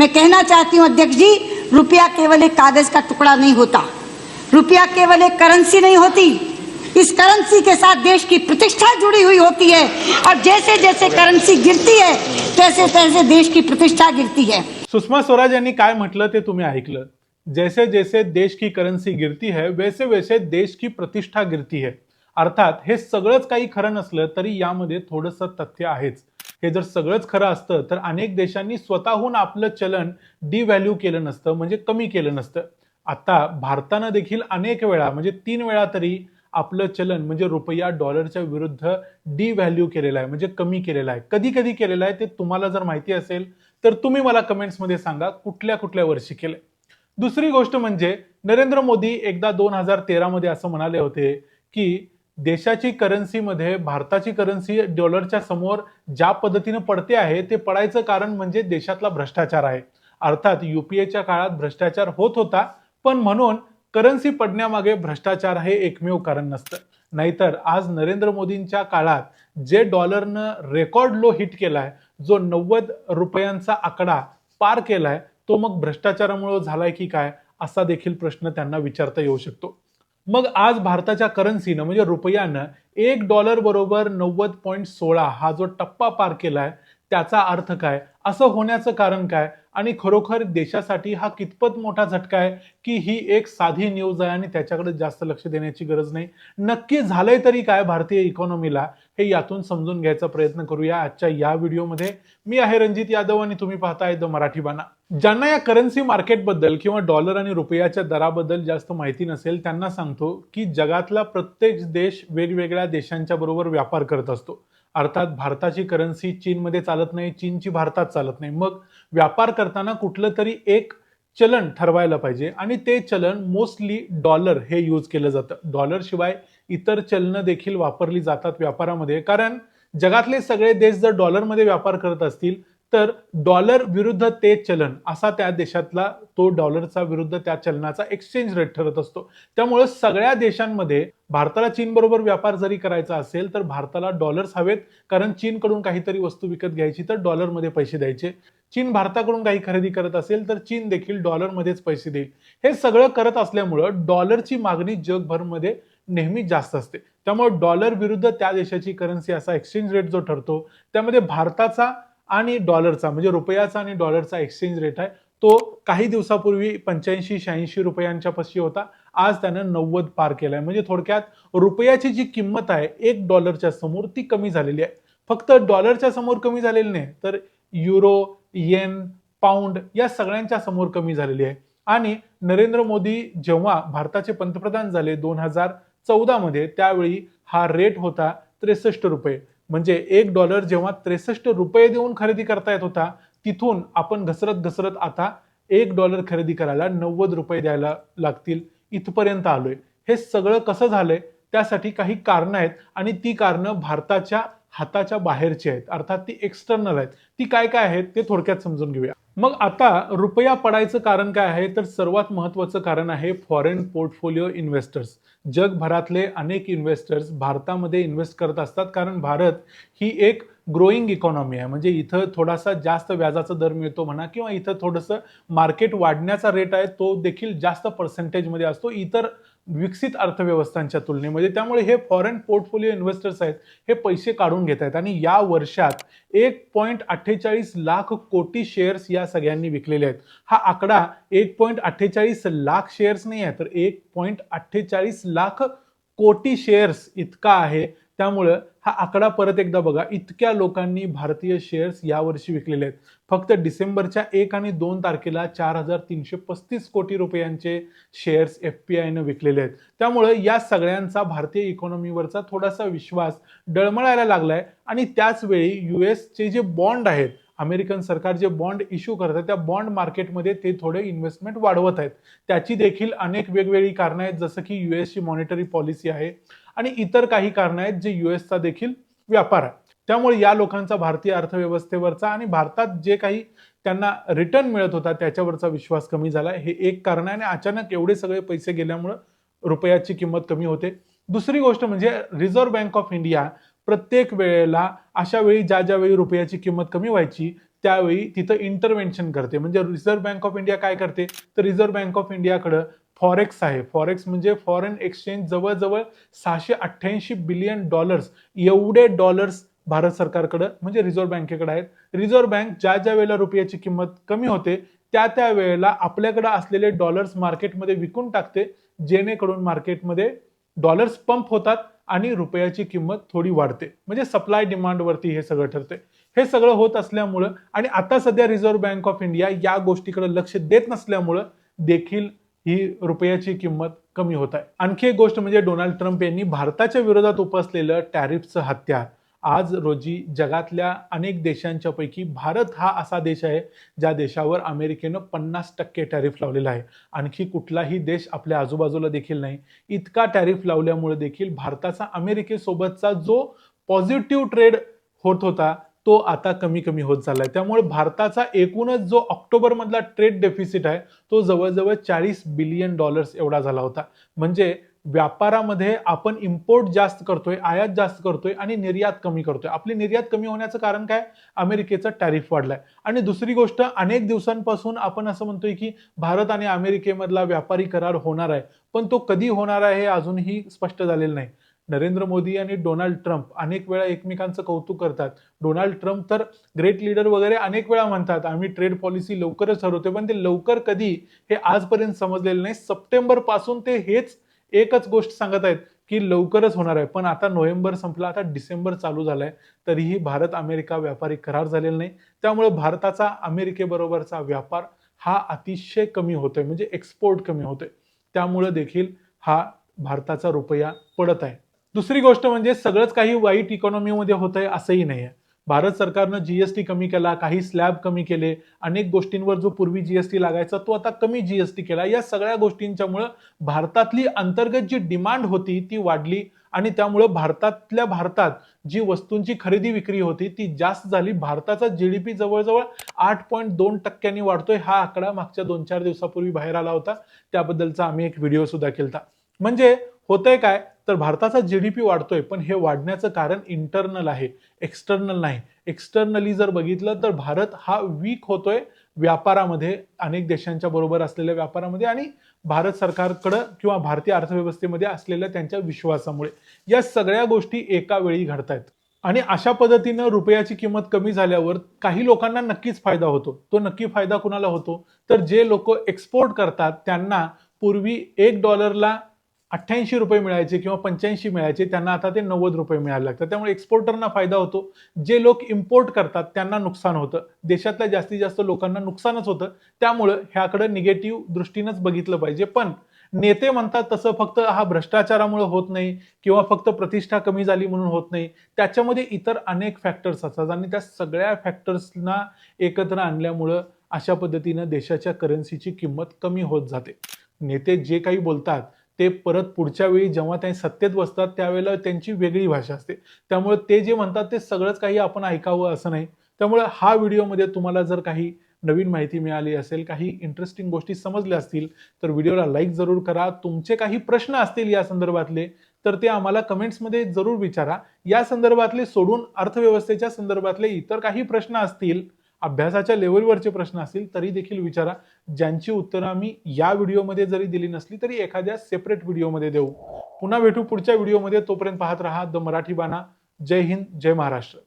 मैं कहना चाहती हूँ अध्यक्ष जी रुपया केवल एक कागज का टुकड़ा नहीं होता। रुपया केवल एक करेंसी नहीं होती। इस करेंसी के साथ देश की प्रतिष्ठा जुड़ी हुई होती है। और जैसे जैसे करेंसी गिरती है तैसे तैसे देश की प्रतिष्ठा गिरती है। सुषमा स्वराज यांनी काय म्हटलं ते तुम्ही ऐकलं? जैसे जैसे देश की करन्सी गिरती है वैसे वैसे देश की प्रतिष्ठा गिरती है। अर्थात हे सगळंच काही खरं नसलं तरी यामध्ये थोडंसं तथ्य आहेच. हे जर सगळंच खरं असतं तर अनेक देशांनी स्वतःहून आपलं चलन डिव्हॅल्यू केलं नसतं म्हणजे कमी केलं नसतं. आता भारतानं देखील अनेक वेळा म्हणजे तीन वेळा तरी आपलं चलन म्हणजे रुपया डॉलरच्या विरुद्ध डिव्हॅल्यू केलेलं आहे म्हणजे कमी केलेलं आहे. कधी कधी केलेलं आहे ते तुम्हाला जर माहिती असेल तर तुम्ही मला कमेंट्समध्ये सांगा कुठल्या कुठल्या वर्षी केले दुसरी गोष्ट म्हणजे नरेंद्र मोदी एकदा दोन हजार तेरामध्ये असं म्हणाले होते की देशाची करन्सीमध्ये भारताची करन्सी डॉलरच्या समोर ज्या पद्धतीनं पडते आहे ते पडायचं कारण म्हणजे देशातला भ्रष्टाचार आहे. अर्थात युपीएच्या काळात भ्रष्टाचार होत होता पण म्हणून करन्सी पडण्यामागे भ्रष्टाचार हे एकमेव कारण नसतं. नाहीतर आज नरेंद्र मोदींच्या काळात जे डॉलरनं रेकॉर्ड लो हिट केलाय जो नव्वद रुपयांचा आकडा पार केलाय तो मग भ्रष्टाचारामुळे झालाय की काय असा देखील प्रश्न त्यांना विचारता येऊ शकतो. मग आज भारताच्या करन्सीनं म्हणजे रुपयानं एक डॉलर बरोबर नव्वद पॉईंट सोळा हा जो टप्पा पार केलाय त्याचा अर्थ काय? असं होण्याचं कारण काय? आणि खरोखर देशासाठी हा कितपत मोठा झटका आहे की ही एक साधी न्यूज आहे आणि त्याच्याकडे जास्त लक्ष देण्याची गरज नाही? नक्की झालंय तरी काय भारतीय इकॉनॉमीला हे यातून समजून घ्यायचा प्रयत्न करूया आजच्या या व्हिडिओमध्ये मी आहे रणजित यादव आणि तुम्ही पाहताय द मराठी बाना ज्यांना या करन्सी मार्केटबद्दल किंवा डॉलर आणि रुपयाच्या दराबद्दल जास्त माहिती नसेल त्यांना सांगतो की जगातला प्रत्येक देश वेगवेगळ्या देशांच्या बरोबर व्यापार करत असतो. अर्थात भारताची करन्सी चीनमध्ये चालत नाही चीनची भारतात चालत नाही. मग व्यापार करताना कुठलं तरी एक चलन ठरवायला पाहिजे आणि ते चलन मोस्टली डॉलर हे यूज केलं जातं. डॉलर शिवाय इतर चलनं देखील वापरली जातात व्यापारामध्ये. कारण जगातले सगळे देश जर डॉलरमध्ये व्यापार करत असतील तर डॉलर विरुद्ध ते चलन असा त्या देशातला तो डॉलरचा विरुद्ध त्या चलनाचा एक्सचेंज रेट ठरत असतो. त्यामुळे सगळ्या देशांमध्ये भारताला चीन बरोबर व्यापार जरी करायचा असेल तर भारताला डॉलर्स हवेत कारण चीनकडून काहीतरी वस्तू विकत घ्यायची तर डॉलरमध्ये पैसे द्यायचे. चीन भारताकडून काही खरेदी करत असेल तर चीन देखील डॉलरमध्येच पैसे देईल. हे सगळं करत असल्यामुळं डॉलरची मागणी जगभरमध्ये नेहमी जास्त असते. त्यामुळे डॉलर विरुद्ध त्या देशाची करन्सी असा एक्सचेंज रेट जो ठरतो त्यामध्ये भारताचा आणि डॉलरचा म्हणजे रुपयाचा आणि डॉलरचा एक्सचेंज रेट आहे तो काही दिवसापूर्वी पंच्याऐंशी शहाऐंशी रुपयांच्या पशी होता. आज त्यानं नव्वद पार केलाय. म्हणजे थोडक्यात रुपयाची जी किंमत आहे एक डॉलरच्या समोर ती कमी झालेली आहे. फक्त डॉलरच्या समोर कमी झालेली नाही तर युरो येन पाऊंड या सगळ्यांच्या समोर कमी झालेली आहे. आणि नरेंद्र मोदी जेव्हा भारताचे पंतप्रधान झाले दोन हजार चौदा मध्ये त्यावेळी हा रेट होता त्रेसष्ट रुपये. म्हणजे एक डॉलर जेव्हा त्रेसष्ट रुपये देऊन खरेदी करता येत होता तिथून आपण घसरत घसरत आता एक डॉलर खरेदी करायला नव्वद रुपये द्यायला लागतील इथपर्यंत आलोय. हे सगळं कसं झालंय? त्यासाठी काही कारणं आहेत आणि ती कारणं भारताच्या हाताच्या बाहेरची आहेत. अर्थात ती एक्सटर्नल आहेत. ती काय काय आहेत ते थोडक्यात समजून घेऊया. मग आता रुपया पडायचं कारण काय आहे? तर सर्वात महत्वाचं कारण आहे फॉरेन पोर्टफोलिओ इन्व्हेस्टर्स जगभरातले अनेक इन्व्हेस्टर्स भारतामध्ये इन्व्हेस्ट करत असतात. कारण भारत ही एक ग्रोईंग इकॉनॉमी आहे. म्हणजे इथं थोडासा जास्त व्याजाचा दर मिळतो म्हणा किंवा इथं थोडंसं मार्केट वाढण्याचा रेट आहे तो देखील जास्त पर्सेंटेजमध्ये असतो. इतर विकसित अर्थव्यवस्थांच्या तुलनेमध्ये त्यामुळे हे फॉरेन पोर्टफोलिओ इन्व्हेस्टर्स आहेत हे पैसे काढून घेत आहेत. आणि या वर्षात एक पॉईंट अठ्ठेचाळीस लाख कोटी शेअर्स या सगळ्यांनी विकलेले आहेत. हा आकडा एक पॉईंट अठ्ठेचाळीस लाख शेअर्स नाही आहे तर एक पॉईंट अठ्ठेचाळीस लाख कोटी शेअर्स इतका आहे. त्यामुळं हा आकडा परत एकदा बघा इतक्या लोकांनी भारतीय शेअर्स यावर्षी विकलेले आहेत. फक्त डिसेंबरच्या एक आणि दोन तारखेला चार हजार तीनशे पस्तीस कोटी रुपयांचे शेअर्स एफ पी आयनं विकलेले आहेत. त्यामुळं या सगळ्यांचा भारतीय इकॉनॉमीवरचा थोडासा विश्वास डळमळायला लागलाय आणि त्याचवेळी यू एसचे जे बॉन्ड आहेत अमेरिकन सरकार जे बॉन्ड इश्यू करत आहे त्या बॉन्ड मार्केटमध्ये ते थोडे इन्व्हेस्टमेंट वाढवत आहेत. त्याची देखील अनेक वेगवेगळी कारणं आहेत जसं की यू एसची मॉनिटरी पॉलिसी आहे आणि इतर काही कारणं आहेत जे युएसचा देखील व्यापार आहे. त्यामुळे या लोकांचा भारतीय अर्थव्यवस्थेवरचा आणि भारतात जे काही त्यांना रिटर्न मिळत होता त्याच्यावरचा विश्वास कमी झाला. हे एक कारण आहे आणि अचानक एवढे सगळे पैसे गेल्यामुळं रुपयाची किंमत कमी होते. दुसरी गोष्ट म्हणजे रिझर्व्ह बँक ऑफ इंडिया प्रत्येक वेळेला अशा वेळी ज्या ज्या वेळी रुपयाची किंमत कमी व्हायची त्यावेळी तिथं इंटरव्हेन्शन करते. म्हणजे रिझर्व्ह बँक ऑफ इंडिया काय करते? तर रिझर्व्ह बँक ऑफ इंडियाकडं फॉरेक्स आहे. फॉरेक्स म्हणजे फॉरेन एक्सचेंज जवळजवळ सहाशे अठ्ठ्याऐंशी बिलियन डॉलर्स एवढे डॉलर्स भारत सरकारकडं म्हणजे रिझर्व्ह बँकेकडे आहेत. रिझर्व्ह बँक ज्या ज्या वेळेला रुपयाची किंमत कमी होते त्या त्या वेळेला आपल्याकडे असलेले डॉलर्स मार्केटमध्ये विकून टाकते जेणेकरून मार्केटमध्ये डॉलर्स पंप होतात आणि रुपयाची किंमत थोडी वाढते. म्हणजे सप्लाय डिमांडवरती हे सगळं ठरते. हे सगळं होत असल्यामुळं आणि आता सध्या रिझर्व्ह बँक ऑफ इंडिया या गोष्टीकडे लक्ष देत नसल्यामुळं देखील ही रुपयाची किंमत कमी होत आहे. आणखी एक गोष्ट म्हणजे डोनाल्ड ट्रम्प यांनी भारताच्या विरोधात उपसलेलं टॅरिफचं हत्यार आज रोजी जगातल्या अनेक देशांच्या पैकी भारत हा असा देश आहे ज्या देशावर अमेरिकेनं पन्नास टक्के टॅरिफ लावलेला आहे. आणखी कुठलाही देश आपल्या आजूबाजूला देखील नाही. इतका टॅरिफ लावल्यामुळे देखील भारताचा अमेरिकेसोबतचा जो पॉझिटिव्ह ट्रेड होत होता तो आता कमी कमी होत चाललाय. त्यामुळे भारताचा एकूणच जो ऑक्टोबर मधला ट्रेड डेफिसिट आहे तो जवळजवळ चाळीस बिलियन डॉलर्स एवढा झाला होता. म्हणजे व्यापारामध्ये आपण इम्पोर्ट जास्त करतोय आयात जास्त करतोय आणि निर्यात कमी करतोय. आपली निर्यात कमी होण्याचं कारण काय? अमेरिकेचं टॅरिफ वाढलाय. आणि दुसरी गोष्ट अनेक दिवसांपासून आपण असं म्हणतोय की भारत आणि अमेरिकेमधला व्यापारी करार होणार आहे. पण तो कधी होणार आहे हे अजूनही स्पष्ट झालेलं नाही. नरेंद्र मोदी आणि डोनाल्ड ट्रम्प अनेक वेळा एकमेकांचं कौतुक करतात. डोनाल्ड ट्रम्प तर ग्रेट लीडर वगैरे अनेक वेळा म्हणतात आम्ही ट्रेड पॉलिसी लवकरच ठरवतोय पण ते लवकर कधी हे आजपर्यंत समजलेलं नाही. सप्टेंबरपासून ते हेच एकच गोष्ट सांगत आहेत की लवकरच होणार आहे. पण आता नोव्हेंबर संपला आता डिसेंबर चालू झालाय तरीही भारत अमेरिका व्यापारी करार झालेला नाही. त्यामुळे भारताचा अमेरिकेबरोबरचा व्यापार हा अतिशय कमी होतोय म्हणजे एक्सपोर्ट कमी होतोय. त्यामुळे देखील हा भारताचा रुपया पडत आहे. दुसरी गोष्ट म्हणजे सगळंच काही वाईट इकॉनॉमीमध्ये होत आहे असंही नाही आहे भारत सरकारनं जीएसटी कमी केला काही स्लॅब कमी केले अनेक गोष्टींवर जो पूर्वी जीएसटी लागायचा तो आता कमी जीएसटी केला. या सगळ्या गोष्टींच्यामुळं भारतातली अंतर्गत जी डिमांड होती ती वाढली आणि त्यामुळं भारतातल्या भारतात जी वस्तूंची खरेदी विक्री होती ती जास्त झाली. भारताचा जीडीपी जवळजवळ आठ पॉईंट दोन टक्क्यांनी वाढतोय हा आकडा मागच्या दोन चार दिवसापूर्वी बाहेर आला होता. त्याबद्दलचा आम्ही एक व्हिडिओ सुद्धा केला म्हणजे होतंय काय? तर भारताचा जी डी पी वाढतोय पण हे वाढण्याचं कारण इंटरनल आहे एक्सटर्नल नाही. एक्सटर्नली जर बघितलं तर भारत हा वीक होतोय व्यापारामध्ये अनेक देशांच्या बरोबर असलेल्या व्यापारामध्ये आणि भारत सरकारकडं किंवा भारतीय अर्थव्यवस्थेमध्ये असलेल्या त्यांच्या विश्वासामुळे. या सगळ्या गोष्टी एका वेळी घडतायत. आणि अशा पद्धतीनं रुपयाची किंमत कमी झाल्यावर काही लोकांना नक्कीच फायदा होतो. तो नक्की फायदा कुणाला होतो? तर जे लोक एक्सपोर्ट करतात त्यांना पूर्वी एक डॉलरला अठ्ठ्याऐंशी रुपये मिळायचे किंवा पंच्याऐंशी मिळायचे त्यांना आता ते नव्वद रुपये मिळायला लागतात. त्यामुळे एक्सपोर्टरना फायदा होतो. जे लोक इम्पोर्ट करतात त्यांना नुकसान होतं. देशातल्या जास्तीत जास्त लोकांना नुकसानच होतं. त्यामुळं ह्याकडे निगेटिव्ह दृष्टीनंच बघितलं पाहिजे. पण नेते म्हणतात तसं फक्त हा भ्रष्टाचारामुळे होत नाही किंवा फक्त प्रतिष्ठा कमी झाली म्हणून होत नाही. त्याच्यामध्ये इतर अनेक फॅक्टर्स असतात आणि त्या सगळ्या फॅक्टर्सना एकत्र आणल्यामुळं अशा पद्धतीनं देशाच्या करन्सीची किंमत कमी होत जाते. नेते जे काही बोलतात ते परत पुढच्या वेळी जेव्हा ते सत्तेत बसतात त्यावेळेला त्यांची वेगळी भाषा असते. त्यामुळे ते जे म्हणतात ते सगळंच काही आपण ऐकावं असं नाही. त्यामुळे हा व्हिडिओमध्ये तुम्हाला जर काही नवीन माहिती मिळाली असेल काही इंटरेस्टिंग गोष्टी समजल्या असतील तर व्हिडिओला लाईक जरूर करा. तुमचे काही प्रश्न असतील या संदर्भातले तर ते आम्हाला कमेंट्समध्ये जरूर विचारा. या संदर्भातले सोडून अर्थव्यवस्थेच्या संदर्भातले इतर काही प्रश्न असतील अभ्यासाच्या लेवलवरचे प्रश्न असतील तरी देखील विचारा. ज्यांची उत्तरं आम्ही या व्हिडिओमध्ये जरी दिली नसली तरी एखाद्या सेपरेट व्हिडिओमध्ये देऊ. पुन्हा भेटू पुढच्या व्हिडिओमध्ये. तोपर्यंत पाहत राहा द मराठी बाणा. जय हिंद जय महाराष्ट्र.